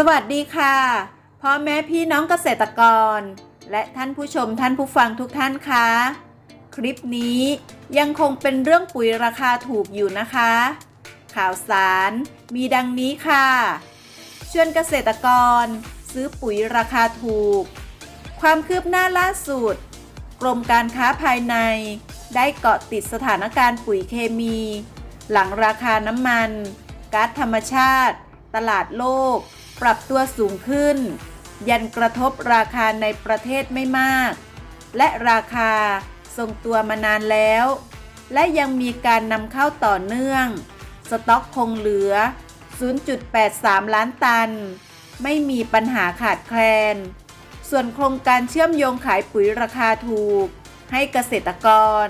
สวัสดีค่ะ พ่อแม่พี่น้องเกษตรกร และท่านผู้ชมท่านผู้ฟังทุกท่านคะ คลิปนี้ยังคงเป็นเรื่องปุ๋ยราคาถูกอยู่นะคะ ข่าวสารมีดังนี้ค่ะ ชวนเกษตรกร ซื้อปุ๋ยราคาถูก ความคืบหน้าล่าสุด กรมการค้าภายใน ได้เกาะติดสถานการณ์ปุ๋ยเคมี หลังราคาน้ำมันก๊าซธรรมชาติ ตลาดโลก ปรับตัวสูงขึ้น ยันกระทบราคาในประเทศไม่มาก และราคาทรงตัวมานานแล้ว และยังมีการนำเข้าต่อเนื่อง สต็อกคงเหลือ 0.83 ล้านตัน ไม่มีปัญหาขาดแคลน ส่วนโครงการเชื่อมโยงขายปุ๋ยราคาถูก ให้เกษตรกร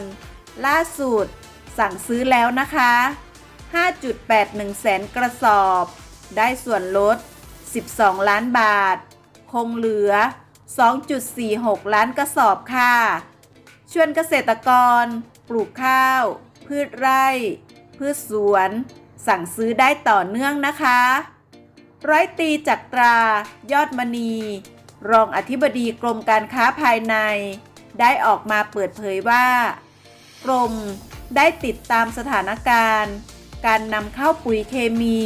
ล่าสุด สั่งซื้อแล้วนะคะ 5.81 แสนกระสอบ ได้ส่วนลด 12 ล้านบาท คงเหลือ 2.46 ล้านกระสอบค่ะ ชวนเกษตรกร ปลูกข้าว พืชไร่ พืชสวน สั่งซื้อได้ต่อเนื่องนะคะ ร้อยตีจักตรา ยอดมณี รองอธิบดีกรมการค้าภายใน ได้ออกมาเปิดเผยว่า กรมได้ติดตามสถานการณ์ การนำเข้าปุ๋ยเคมี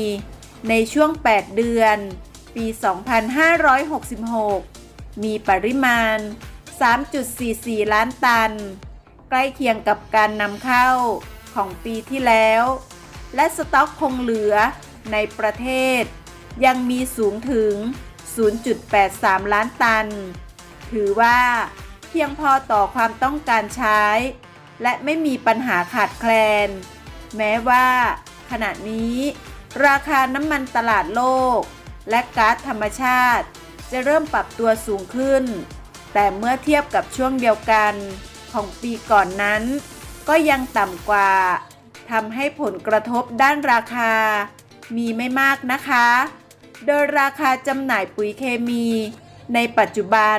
ในช่วง 8 เดือน ปี 2566 มีปริมาณ 3.44 ล้านตัน ใกล้เคียงกับการนำเข้าของปีที่แล้ว และสต็อกคงเหลือในประเทศ ยังมีสูงถึง 0.83 ล้านตัน ถือว่าเพียงพอต่อความต้องการใช้ และไม่มีปัญหาขาดแคลน แม้ว่า ขณะนี้ ราคาน้ำมันตลาดโลก และก๊าซธรรมชาติ จะเริ่มปรับตัวสูงขึ้น แต่เมื่อเทียบกับช่วงเดียวกันของปีก่อนนั้น ก็ยังต่ำกว่าทำให้ผลกระทบด้านราคา มีไม่มากนะคะ โดยราคาจำหน่ายปุ๋ยเคมี ในปัจจุบัน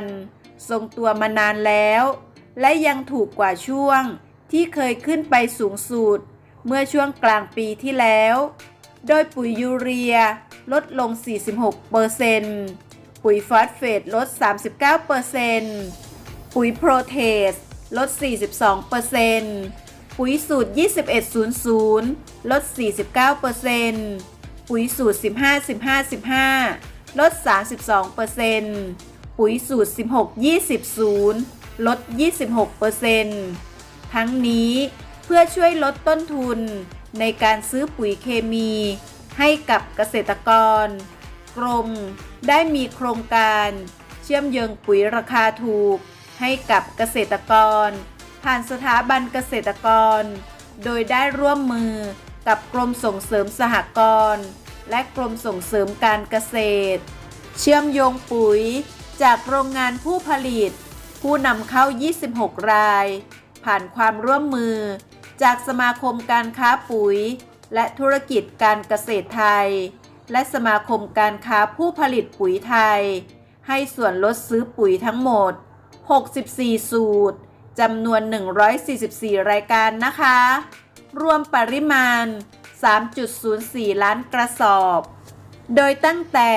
ทรงตัวมานานแล้ว และยังถูกกว่าช่วงที่เคยขึ้นไปสูงสุดเมื่อช่วงกลางปีที่แล้ว โดยปุ๋ยยูเรีย ลดลง 46%ปุ๋ยฟอสเฟตลด 39%ปุ๋ยโปรเทสลด 42%ปุ๋ยสูตร 2100 ลด 49%ปุ๋ยสูตร 15 15 15 ลด 32%ปุ๋ยสูตร 16 20 0 ลด 26%ทั้งนี้เพื่อช่วยลดต้นทุนในการซื้อปุ๋ยเคมี ให้กับเกษตรกร กรมได้มีโครงการเชื่อมโยงปุ๋ยราคาถูก ให้กับเกษตรกร ผ่านสถาบันเกษตรกร โดยได้ร่วมมือกับกรมส่งเสริมสหกรณ์และกรมส่งเสริมการเกษตร เชื่อมโยงปุ๋ยจากโรงงานผู้ผลิต ผู้นำเข้า 26 ราย ผ่านความร่วมมือจากสมาคมการค้าปุ๋ย และธุรกิจการเกษตรไทย และสมาคมการค้าผู้ผลิตปุ๋ยไทย ให้ส่วนลดซื้อปุ๋ยทั้งหมด 64 สูตรจำนวน 144 รายการนะคะ รวมปริมาณ 3.04 ล้านกระสอบ โดยตั้งแต่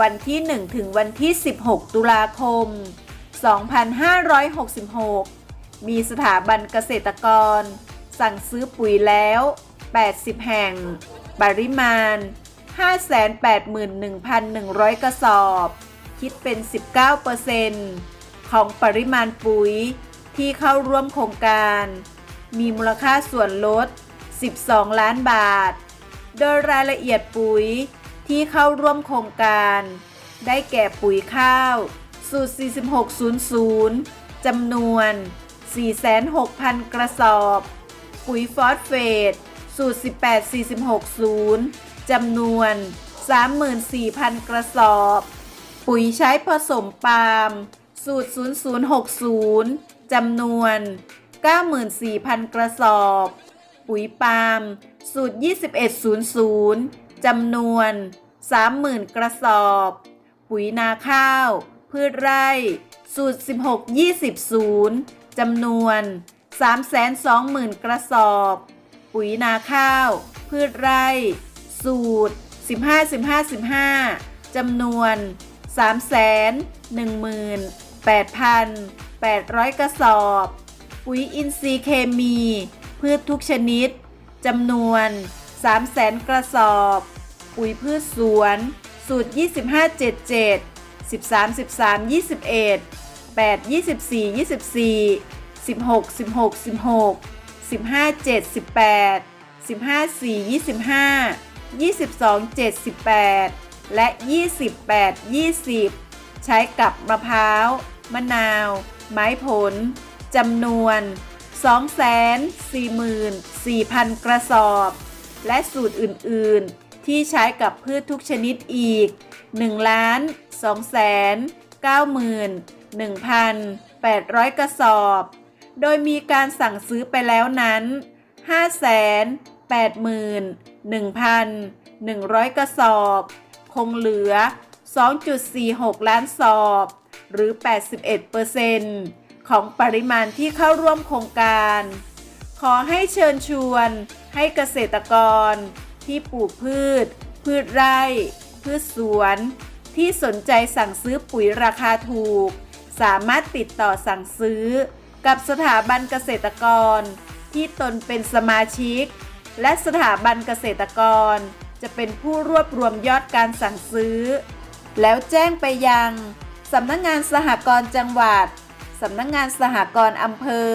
วันที่ 1 ถึงวันที่ 16 ตุลาคม 2566 มีสถาบันเกษตรกร สั่งซื้อปุ๋ยแล้ว 80 แห่ง ปริมาณ 581,100 กระสอบ คิดเป็น 19%ของปริมาณปุ๋ยที่เข้าร่วมโครงการ มีมูลค่าส่วนลด 12 ล้านบาท โดยรายละเอียดปุ๋ยที่เข้าร่วมโครงการ ได้แก่ปุ๋ยข้าว สูตร 4600 จำนวน 46,000กระสอบ ปุ๋ยฟอสเฟต สูตร 18460จำนวน 34,000 กระสอบ ปุ๋ยใช้ผสมปาล์มสูตร 0060จำนวน 94,000 กระสอบ ปุ๋ยปาล์มสูตร 2100จำนวน 30,000 กระสอบ ปุ๋ยนาข้าว พืชไร่สูตร 16-20จำนวน 320,000 กระสอบ ปุ๋ยนาข้าว พืชไร่ สูตร 15-15-15จำนวน 318,800 กระสอบ ปุ๋ยอินทรีย์เคมี พืชทุกชนิดจำนวน 300,000 กระสอบ ปุ๋ยพืชสวน สูตร 2577 13 13 21 8 24 24 16 16 16 15 7 18 15 4 25 22 7 18และ 28 20 ใช้กับมะพร้าว มะนาว ไม้ผล จำนวน 244,000 กระสอบ และสูตรอื่น ๆ ที่ใช้กับพืชทุกชนิดอีก 1 2 91,800 กระสอบ โดยมีการสั่งซื้อไปแล้วนั้น 581,100 กระสอบ คงเหลือ 2.46 ล้านสอบ หรือ 81%ของปริมาณที่เข้าร่วมโครงการ ขอให้เชิญชวนให้เกษตรกร ที่ปลูกพืช พืชไร่ พืชสวน ที่สนใจสั่งซื้อปุ๋ยราคาถูก สามารถติดต่อสั่งซื้อ กับสถาบันเกษตรกร ที่ตนเป็นสมาชิก และสถาบันเกษตรกร จะเป็นผู้รวบรวมยอดการสั่งซื้อ แล้วแจ้งไปยังสำนักงงานสหกรณ์จังหวัดสำนักงงานสหกรณ์อำเภอ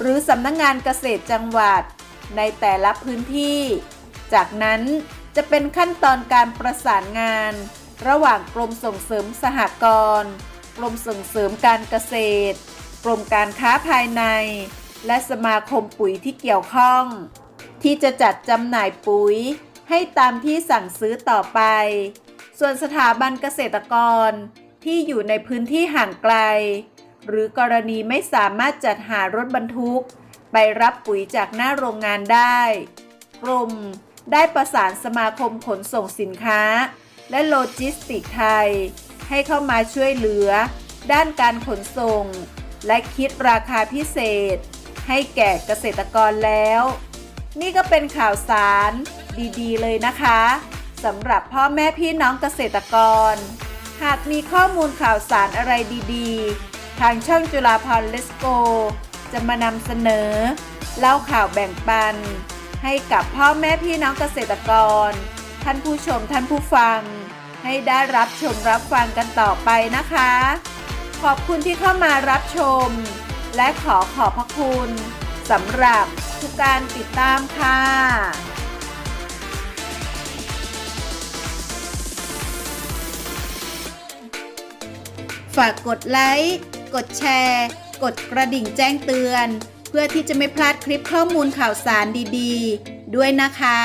หรือสำนักงงานเกษตรจังหวัด ในแต่ละพื้นที่ จากนั้นจะเป็นขั้นตอนการประสานงาน ระหว่างกรมส่งเสริมสหกรณ์ กรมส่งเสริมการเกษตร กรมการค้าภายใน และสมาคมปุ๋ยที่เกี่ยวข้อง ที่จะจัดจำหน่ายปุ๋ยให้ตามที่สั่งซื้อต่อไป ส่วนสถาบันเกษตรกรที่อยู่ในพื้นที่ห่างไกล หรือกรณีไม่สามารถจัดหารถบรรทุก ไปรับปุ๋ยจากหน้าโรงงานได้ กรมได้ประสานสมาคมขนส่งสินค้า และโลจิสติกไทย ให้เข้ามาช่วยเหลือ ด้านการขนส่ง และคิดราคาพิเศษ ให้แก่เกษตรกรแล้ว นี่ก็เป็นข่าวสารดีๆ เลยนะคะสำหรับพ่อแม่พี่น้องเกษตรกร หากมีข้อมูลข่าวสารอะไรดีๆ ทางช่องจุฬาพรเลสโก จะมานำเสนอ เล่าข่าวแบ่งปัน ให้กับพ่อแม่พี่น้องเกษตรกร ท่านผู้ชมท่านผู้ฟัง ให้ได้รับชมรับฟังกันต่อไปนะคะ ขอบคุณที่เข้ามารับชม และขอขอบพระคุณสำหรับทุกการติดตามค่ะฝากกดไลค์ กดแชร์ กดกระดิ่งแจ้งเตือน เพื่อที่จะไม่พลาดคลิปข้อมูลข่าวสารดีๆ ด้วยนะคะ